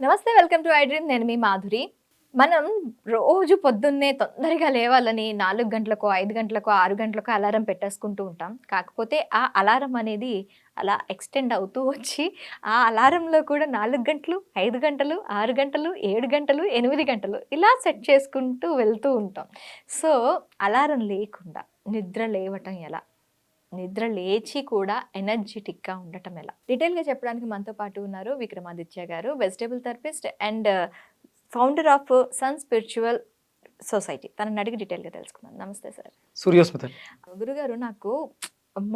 నమస్తే welcome to I dream. నేను మీ మాధురి. మనం రోజు పొద్దున్నే తొందరగా లేవాలని నాలుగు గంటలకు ఐదు గంటలకు ఆరు గంటలకు అలారం పెట్టేసుకుంటూ ఉంటాం. కాకపోతే ఆ అలారం అనేది అలా ఎక్స్టెండ్ అవుతూ వచ్చి ఆ అలారంలో కూడా నాలుగు గంటలు ఐదు గంటలు ఆరు గంటలు ఏడు గంటలు ఎనిమిది గంటలు ఇలా సెట్ చేసుకుంటూ వెళ్తూ ఉంటాం. సో అలారం లేకుండా నిద్ర లేవటం ఎలా? నిద్ర లేచి కూడా ఎనర్జెటిక్గా ఉండటం ఎలా? డీటెయిల్గా చెప్పడానికి మనతో పాటు ఉన్నారు Vikramaditya garu vegetable therapist and founder of sun spiritual society. తనని అడిగి డీటెయిల్గా తెలుసుకుందాం. నమస్తే సార్. సూర్యోస్మిత గురుగారు నాకు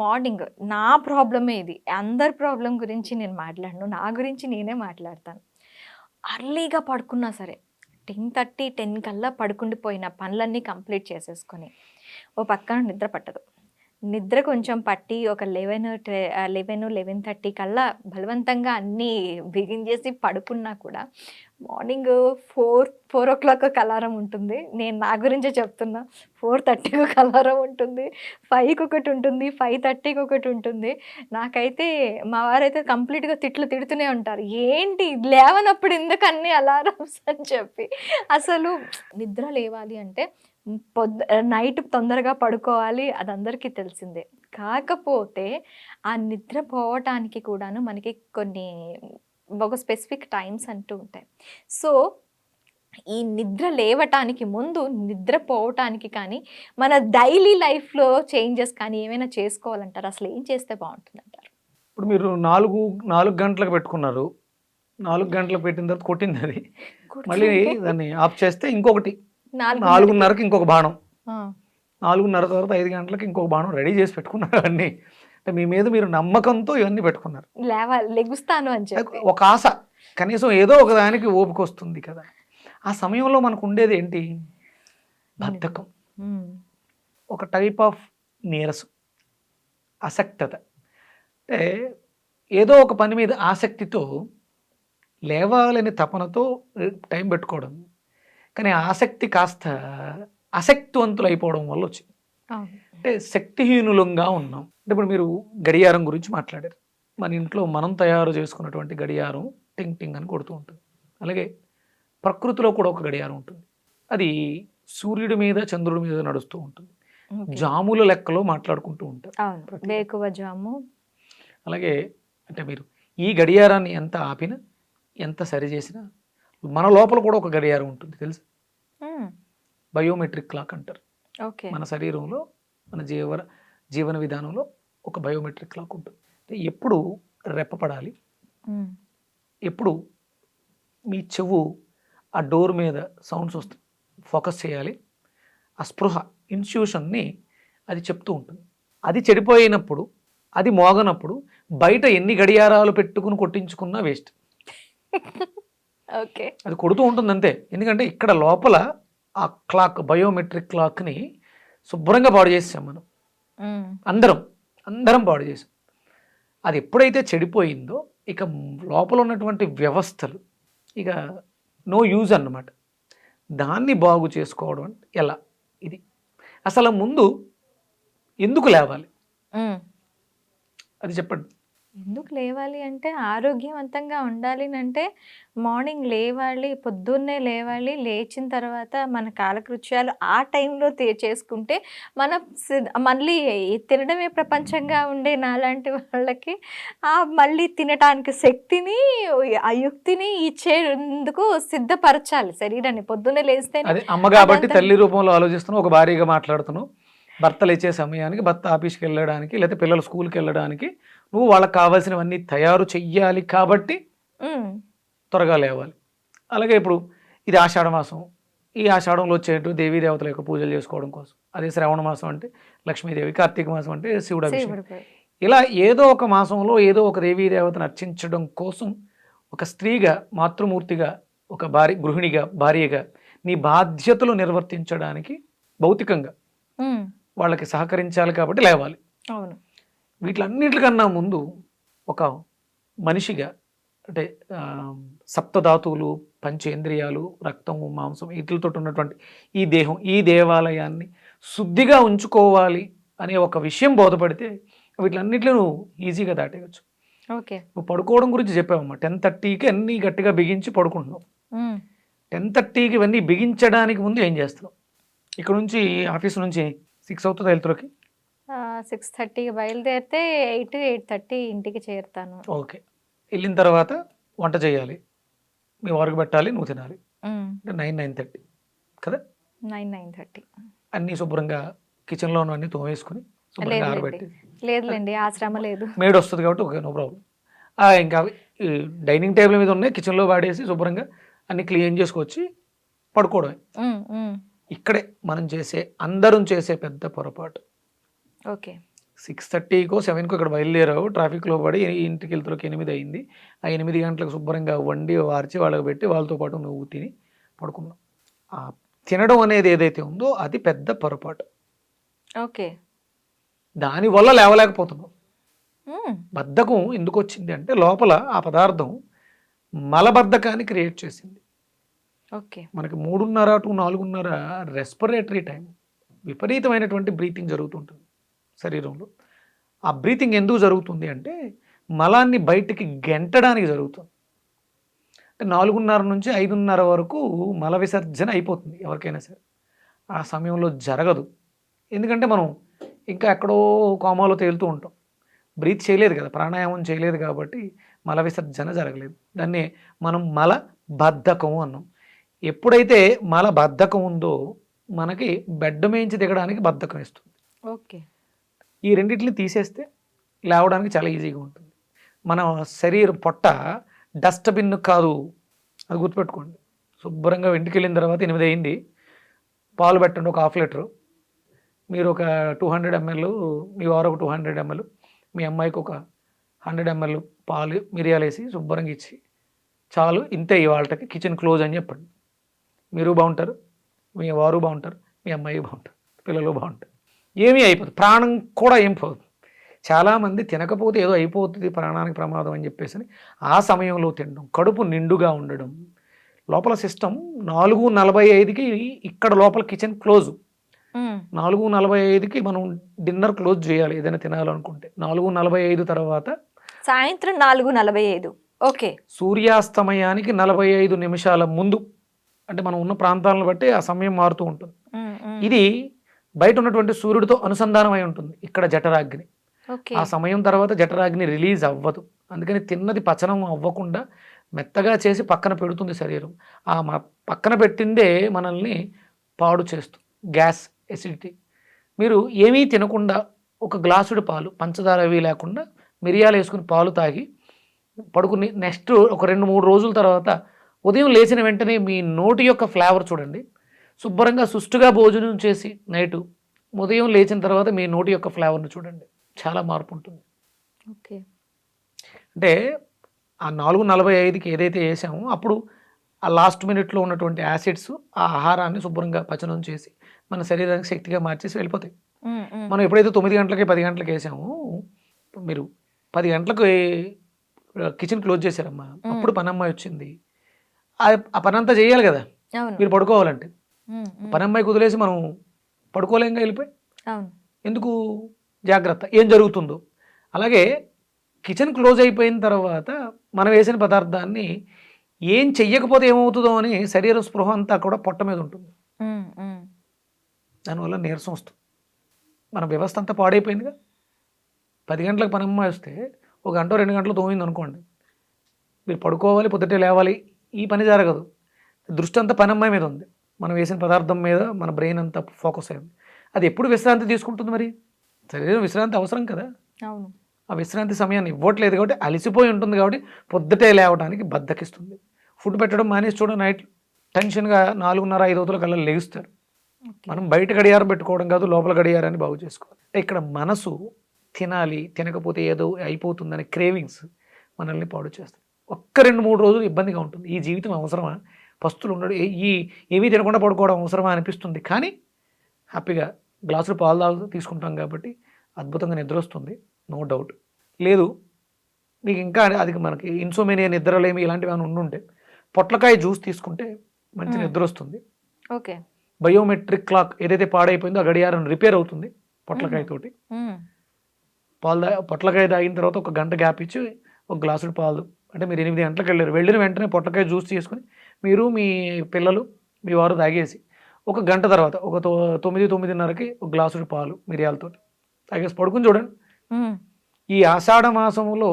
మార్నింగ్ నా ప్రాబ్లమే ఇది. అందరి ప్రాబ్లం గురించి నేను మాట్లాడను. నా గురించి నేనే మాట్లాడతాను. అర్లీగా పడుకున్నా సరే టెన్ థర్టీ టెన్ కల్లా పడుకుండిపోయిన పనులన్నీ కంప్లీట్ చేసేసుకొని ఓ పక్కన నిద్ర పట్టదు. నిద్ర కొంచెం పట్టి ఒక లెవెన్ లెవెన్ లెవెన్ థర్టీ కల్లా బలవంతంగా అన్నీ బిగించేసి పడుకున్నా కూడా morning four four o'clock ఒక అలారం ఉంటుంది. నేను నా గురించే చెప్తున్నా. ఫోర్ థర్టీకి ఒక అలారం ఉంటుంది. ఫైవ్కి ఒకటి ఉంటుంది. ఫైవ్ థర్టీకి ఒకటి ఉంటుంది. నాకైతే మా వారైతే కంప్లీట్గా తిట్లు తిడుతూనే ఉంటారు. ఏంటి? లేవనప్పుడు ఎందుకు అన్ని అలారమ్స్? అని చెప్పి. అసలు నిద్ర లేవాలి అంటే పొద్దు నైట్ తొందరగా పడుకోవాలి. అది అందరికీ తెలిసిందే. కాకపోతే ఆ నిద్ర పోవటానికి కూడాను మనకి కొన్ని ఒక స్పెసిఫిక్ టైమ్స్ అంటూ ఉంటాయి. సో ఈ నిద్ర లేవటానికి ముందు నిద్ర పోవటానికి కానీ మన డైలీ లైఫ్లో చేంజెస్ కానీ ఏమైనా చేసుకోవాలంటారు? అసలు ఏం చేస్తే బాగుంటుంది అంటారు ఇప్పుడు మీరు నాలుగు నాలుగు గంటలకు పెట్టుకున్నారు. నాలుగు గంటలకు పెట్టిన తర్వాత కొట్టింది అది మళ్ళీ దాన్ని ఆఫ్ చేస్తే ఇంకొకటి. నాలుగు నాలుగున్నరకి ఇంకొక బాణం. నాలుగున్నర తర్వాత ఐదు గంటలకు ఇంకొక బాణం రెడీ చేసి పెట్టుకున్నారు అన్నీ. అంటే మీ మీద మీరు నమ్మకంతో ఇవన్నీ పెట్టుకున్నారు. లేవాలి లెగుస్తాను అని చెప్పి. ఒక ఆశ. కనీసం ఏదో ఒక దానికి ఓపిక వస్తుంది కదా. ఆ సమయంలో మనకు ఉండేది ఏంటి? బద్ధకం. ఒక టైప్ ఆఫ్ నీరసం. అసక్తత. అంటే ఏదో ఒక పని మీద ఆసక్తితో లేవాలని తపనతో టైం పెట్టుకోవడం. కానీ ఆసక్తి కాస్త అశక్తివంతులు అయిపోవడం వల్ల వచ్చింది. అంటే శక్తిహీనులంగా ఉన్నాం. అంటే ఇప్పుడు మీరు గడియారం గురించి మాట్లాడారు. మన ఇంట్లో మనం తయారు చేసుకున్నటువంటి గడియారం టింగ్ టింగ్ అని కొడుతూ ఉంటుంది. అలాగే ప్రకృతిలో కూడా ఒక గడియారం ఉంటుంది. అది సూర్యుడి మీద చంద్రుడి మీద నడుస్తూ ఉంటుంది. జాముల లెక్కలో మాట్లాడుకుంటూ ఉంటారు. జాము. అలాగే అంటే మీరు ఈ గడియారాన్ని ఎంత ఆపినా ఎంత సరి చేసినా మన లోపల కూడా ఒక గడియారం ఉంటుంది తెలుసు? బయోమెట్రిక్ క్లాక్ అంటారు. ఓకే. మన శరీరంలో మన జీవ జీవన విధానంలో ఒక బయోమెట్రిక్ క్లాక్ ఉంటుంది. అంటే ఎప్పుడు రెప్పపడాలి ఎప్పుడు మీ చెవు ఆ డోర్ మీద సౌండ్స్ వస్తాయి ఫోకస్ చేయాలి. ఆ స్పృహ ఇన్స్టిట్యూషన్ని అది చెప్తూ ఉంటుంది. అది చెడిపోయినప్పుడు అది మోగనప్పుడు బయట ఎన్ని గడియారాలు పెట్టుకుని కొట్టించుకున్నా వేస్ట్. ఓకే. అది కొడుతూ ఉంటుంది అంతే. ఎందుకంటే ఇక్కడ లోపల ఆ క్లాక్ బయోమెట్రిక్ క్లాక్ని శుభ్రంగా పాడు చేసాం మనం. అందరం అందరం పాడు చేసాం అది ఎప్పుడైతే చెడిపోయిందో ఇక లోపల ఉన్నటువంటి వ్యవస్థలు ఇక నో యూజ్ అన్నమాట. దాన్ని బాగు చేసుకోవడం అంటే ఎలా? ఇది. అసలు ముందు ఎందుకు లేవాలి. అది చెప్పండి. ఎందుకు లేవాలి అంటే ఆరోగ్యవంతంగా ఉండాలి అంటే మార్నింగ్ లేవాలి పొద్దున్నే లేవాలి లేచిన తర్వాత మన కాలకృత్యాలు ఆ టైంలో చేసుకుంటే మన మళ్ళీ తినడమే ప్రపంచంగా ఉండే నాలాంటి వాళ్ళకి ఆ మళ్ళీ తినటానికి శక్తిని ఆ యుక్తిని ఇచ్చేందుకు సిద్ధపరచాలి శరీరాన్ని. పొద్దున్నే లేస్తే అమ్మ కాబట్టి తల్లి రూపంలో ఆలోచిస్తున్నావు ఒక భారీగా మాట్లాడుతున్నావు. భర్తలు ఇచ్చే సమయానికి భర్త ఆఫీస్కి వెళ్ళడానికి లేకపోతే పిల్లలు స్కూల్కి వెళ్ళడానికి నువ్వు వాళ్ళకి కావాల్సినవన్నీ తయారు చెయ్యాలి కాబట్టి త్వరగా లేవాలి. అలాగే ఇప్పుడు ఇది ఆషాఢ మాసం. ఈ ఆషాఢంలో వచ్చేట్టు దేవీ దేవతల యొక్క పూజలు చేసుకోవడం కోసం. అదే శ్రావణ మాసం అంటే లక్ష్మీదేవి కార్తీక మాసం అంటే శివుడు అభిషేకం ఇలా ఏదో ఒక మాసంలో ఏదో ఒక దేవీ దేవతను అర్చించడం కోసం ఒక స్త్రీగా మాతృమూర్తిగా ఒక భార్య గృహిణిగా భార్యగా నీ బాధ్యతలు నిర్వర్తించడానికి భౌతికంగా వాళ్ళకి సహకరించాలి కాబట్టి లేవాలి. అవును. వీటిలన్నిటికన్నా ముందు ఒక మనిషిగా అంటే సప్తధాతువులు పంచేంద్రియాలు రక్తము మాంసం వీటితో ఉన్నటువంటి ఈ దేహం ఈ దేవాలయాన్ని శుద్ధిగా ఉంచుకోవాలి అనే ఒక విషయం బోధపడితే వీటిలన్నిటిని నువ్వు ఈజీగా దాటేయచ్చు. ఓకే. నువ్వు పడుకోవడం గురించి చెప్పావమ్మా. టెన్ థర్టీకి అన్నీ గట్టిగా బిగించి పడుకుంటున్నావు. టెన్ థర్టీకి ఇవన్నీ బిగించడానికి ముందు ఏం చేస్తున్నావు ఇక్కడ నుంచి ఆఫీస్ నుంచి సిక్స్ అవుతుంది వెళ్తురుకి? సిక్స్ థర్టీకి బయలుదేరితే ఎయిట్ ఎయిట్ థర్టీ ఇంటికి చేరుతాను. ఓకే. వెళ్ళిన తర్వాత వంట చేయాలి. మీ వారికి పెట్టాలి నువ్వు తినాలి. అంటే నైన్ నైన్ థర్టీ కదా? నైన్ నైన్ థర్టీ అన్నీ శుభ్రంగా కిచెన్లో అన్నీ తోమేసుకుని శుభ్రంగా లేదు ఆరబెట్టి లేదులేండి ఆ? శ్రమ లేదు. మేడ్ వస్తుంది కాబట్టి ఓకే నో ప్రాబ్లం ఇంకా డైనింగ్ టేబుల్ మీద ఉన్నాయి కిచెన్లో వాడేసి శుభ్రంగా అన్ని క్లీన్ చేసుకొచ్చి పడుకోవడమే. ఇక్కడే మనం చేసే అందరం చేసే పెద్ద పొరపాటు. ఓకే. సిక్స్ థర్టీకో సెవెన్కో ఇక్కడ బయలుదేరావు. ట్రాఫిక్లో పడి ఇంటికి వెళ్తులకు ఎనిమిది అయింది. ఆ ఎనిమిది గంటలకు శుభ్రంగా వండి వార్చి వాళ్ళకి పెట్టి వాళ్ళతో పాటు నువ్వు తిని పడుకున్నావు. ఆ తినడం అనేది ఏదైతే ఉందో అది పెద్ద పొరపాటు. ఓకే. దానివల్ల లేవలేకపోతున్నావు. బద్ధకం ఎందుకు వచ్చింది అంటే లోపల ఆ పదార్థం మలబద్ధకాన్ని క్రియేట్ చేసింది. ఓకే. మనకి మూడున్నర టు నాలుగున్నర రెస్పిరేటరీ టైం విపరీతమైనటువంటి బ్రీతింగ్ జరుగుతుంటుంది. శరీరంలో. ఆ బ్రీతింగ్ ఎందుకు జరుగుతుంది అంటే మలాన్ని బయటికి గెంటడానికి జరుగుతుంది. అంటే నాలుగున్నర నుంచి ఐదున్నర వరకు మల విసర్జన అయిపోతుంది ఎవరికైనా సరే. ఆ సమయంలో జరగదు. ఎందుకంటే మనం ఇంకా ఎక్కడో కోమాలో తేలుతూ ఉంటాం. బ్రీత్ చేయలేదు కదా ప్రాణాయామం చేయలేదు కాబట్టి మల విసర్జన జరగలేదు. దాన్ని మనం మల బద్ధకం అన్నాం. ఎప్పుడైతే మల బద్ధకం ఉందో మనకి బెడ్ మేంచి దిగడానికి బద్ధకం ఇస్తుంది ఓకే. ఈ రెండింటిని తీసేస్తే లేవడానికి చాలా ఈజీగా ఉంటుంది. మన శరీరం పొట్ట డస్ట్బిన్ కాదు. అది గుర్తుపెట్టుకోండి. శుభ్రంగా ఇంటికి వెళ్ళిన తర్వాత ఎనిమిది అయింది. పాలు పెట్టండి ఒక హాఫ్ లీటరు. మీరు ఒక టూ హండ్రెడ్ ఎంఎల్ మీ వారు ఒక టూ హండ్రెడ్ ఎంఎల్ మీ అమ్మాయికి ఒక హండ్రెడ్ ఎంఎల్ పాలు మిరియాలు వేసి శుభ్రంగా ఇచ్చి చాలు ఇంతే ఇవాళకి. కిచెన్ క్లోజ్ అని చెప్పండి. మీరు బాగుంటారు మీ వారు బాగుంటారు మీ అమ్మాయి బాగుంటారు పిల్లలు బాగుంటారు. ఏమీ అయిపోదు. ప్రాణం కూడా ఏం పోదు. చాలామంది తినకపోతే ఏదో అయిపోతుంది ప్రాణానికి ప్రమాదం అని చెప్పేసి అని ఆ సమయంలో తినడం కడుపు నిండుగా ఉండడం. లోపల సిస్టమ్ నాలుగు నలభై ఐదుకి ఇక్కడ లోపల కిచెన్ క్లోజ్. నాలుగు నలభై ఐదుకి మనం డిన్నర్ క్లోజ్ చేయాలి ఏదైనా తినాలనుకుంటే. నాలుగు నలభై ఐదు తర్వాత సాయంత్రం నాలుగు నలభై ఐదు. ఓకే. సూర్యాస్తమయానికి నలభై ఐదు నిమిషాల ముందు. అంటే మనం ఉన్న ప్రాంతాలను బట్టి ఆ సమయం మారుతూ ఉంటుంది. ఇది బయట ఉన్నటువంటి సూర్యుడితో అనుసంధానమై ఉంటుంది ఇక్కడ జఠరాగ్ని. ఆ సమయం తర్వాత జఠరాగ్ని రిలీజ్ అవ్వదు. అందుకని తిన్నది పచనం అవ్వకుండా మెత్తగా చేసి పక్కన పెడుతుంది శరీరం. ఆ మ పక్కన పెట్టిందే మనల్ని పాడు చేస్తుంది గ్యాస్ ఎసిడిటీ. మీరు ఏమీ తినకుండా ఒక గ్లాసుడు పాలు పంచదార అవి లేకుండా మిరియాలు వేసుకుని పాలు తాగి పడుకుని నెక్స్ట్ ఒక రెండు మూడు రోజుల తర్వాత ఉదయం లేచిన వెంటనే మీ నోటి యొక్క ఫ్లేవర్ చూడండి. శుభ్రంగా సుష్టుగా భోజనం చేసి నైటు ఉదయం లేచిన తర్వాత మీ నోటి యొక్క ఫ్లేవర్ని చూడండి. చాలా మార్పు ఉంటుంది ఓకే. అంటే ఆ నాలుగు నలభై ఐదుకి ఏదైతే వేసామో అప్పుడు ఆ లాస్ట్ మినిట్లో ఉన్నటువంటి యాసిడ్స్ ఆ ఆహారాన్ని శుభ్రంగా పచనం చేసి మన శరీరానికి శక్తిగా మార్చేసి వెళ్ళిపోతాయి. మనం ఎప్పుడైతే తొమ్మిది గంటలకి పది గంటలకి వేసామో మీరు పది గంటలకు కిచెన్ క్లోజ్ చేశారమ్మా. అప్పుడు పనమ్మాయి వచ్చింది. ఆ- ఆ పని అంతా చేయాలి కదా. మీరు పడుకోవాలంటే. మ్మ్. పనమ్మాయికి వదిలేసి మనం పడుకోలేంగా వెళ్ళిపోయి? ఎందుకు జాగ్రత్త? ఏం జరుగుతుందో? అలాగే కిచెన్ క్లోజ్ అయిపోయిన తర్వాత మనం వేసిన పదార్థాన్ని ఏం చెయ్యకపోతే ఏమవుతుందో అని శరీర స్పృహ అంతా కూడా పొట్ట మీద ఉంటుంది. దానివల్ల నీరసం వస్తుంది. మన వ్యవస్థ అంతా పాడైపోయిందిగా. పది గంటలకు పనమ్మ వస్తే ఒక గంట రెండు గంటలు తోమింది అనుకోండి. మీరు పడుకోవాలి పొద్దుటే లేవాలి ఈ పని జరగదు. దృష్టి అంతా పనమ్మాయి మీద ఉంది. మనం వేసిన పదార్థం మీద మన బ్రెయిన్ అంతా ఫోకస్ అయింది అది ఎప్పుడు విశ్రాంతి తీసుకుంటుంది మరి? శరీరం విశ్రాంతి అవసరం కదా. అవును. ఆ విశ్రాంతి సమయాన్ని ఇవ్వట్లేదు కాబట్టి అలసిపోయి ఉంటుంది కాబట్టి పొద్దుటే లేవడానికి బద్దకిస్తుంది. ఫుడ్ పెట్టడం మానేసి చూడ నైట్ టెన్షన్గా నాలుగున్నర ఐదు అవుతుల కల్లా లెగుస్తారు. మనం బయట గడియారం పెట్టుకోవడం కాదు లోపల గడియారాన్ని బాగు చేసుకోవాలి. ఇక్కడ మనసు తినాలి తినకపోతే ఏదో అయిపోతుందని క్రేవింగ్స్ మనల్ని పాడు చేస్తాయి. ఒక్క రెండు మూడు రోజులు ఇబ్బందిగా ఉంటుంది. ఈ జీవితం అవసరమా? పస్తులు ఉండడం ఏ- ఈ ఏమీ తినకుండా పడుకోవడం అవసరమా అనిపిస్తుంది. కానీ హ్యాపీగా గ్లాసులు పాలు తాగు తీసుకుంటాం కాబట్టి అద్భుతంగా నిద్ర వస్తుంది నో డౌట్. లేదు మీకు ఇంకా అది మనకి ఇన్సోమేనియా నిద్రలేమి ఇలాంటివి ఏమైనా ఉండుంటే పొట్లకాయ జ్యూస్ తీసుకుంటే మంచి. నిద్ర వస్తుంది ఓకే. బయోమెట్రిక్ క్లాక్ ఏదైతే పాడైపోయిందో ఆ గడియారం రిపేర్ అవుతుంది పొట్లకాయ తోటి. మ్మ్. పాలు దా పొట్లకాయ తాగిన తర్వాత ఒక గంట గ్యాప్ ఇచ్చి ఒక గ్లాసుడు పాలు. అంటే మీరు ఎనిమిది గంటలకు వెళ్ళారు. వెళ్ళిన వెంటనే పొట్లకాయ జ్యూస్ చేసుకుని మీరు మీ పిల్లలు మీ వారు తాగేసి ఒక గంట తర్వాత ఒక తొ- తొమ్మిది తొమ్మిదిన్నరకి ఒక గ్లాసుడు పాలు మిరియాలతో తాగేసి పడుకుని చూడండి. ఈ ఆషాఢ మాసంలో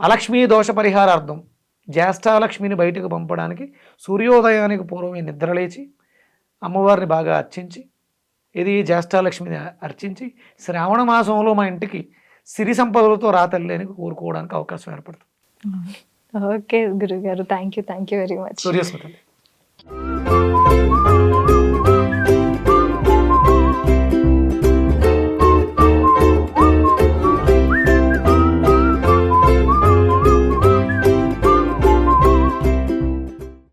అలక్ష్మీ దోష పరిహారార్థం జ్యేష్ఠాలక్ష్మిని బయటకు పంపడానికి సూర్యోదయానికి పూర్వమే నిద్రలేచి అమ్మవారిని బాగా అర్చించి ఇది జ్యేష్ఠాలక్ష్మిని అర్చించి శ్రావణ మాసంలో మా ఇంటికి సిరి సంపదలతో రాతల్లి అని కోరుకోవడానికి అవకాశం ఏర్పడుతుంది. ఓకే గురుగారు thank you thank you very much Suryasmriti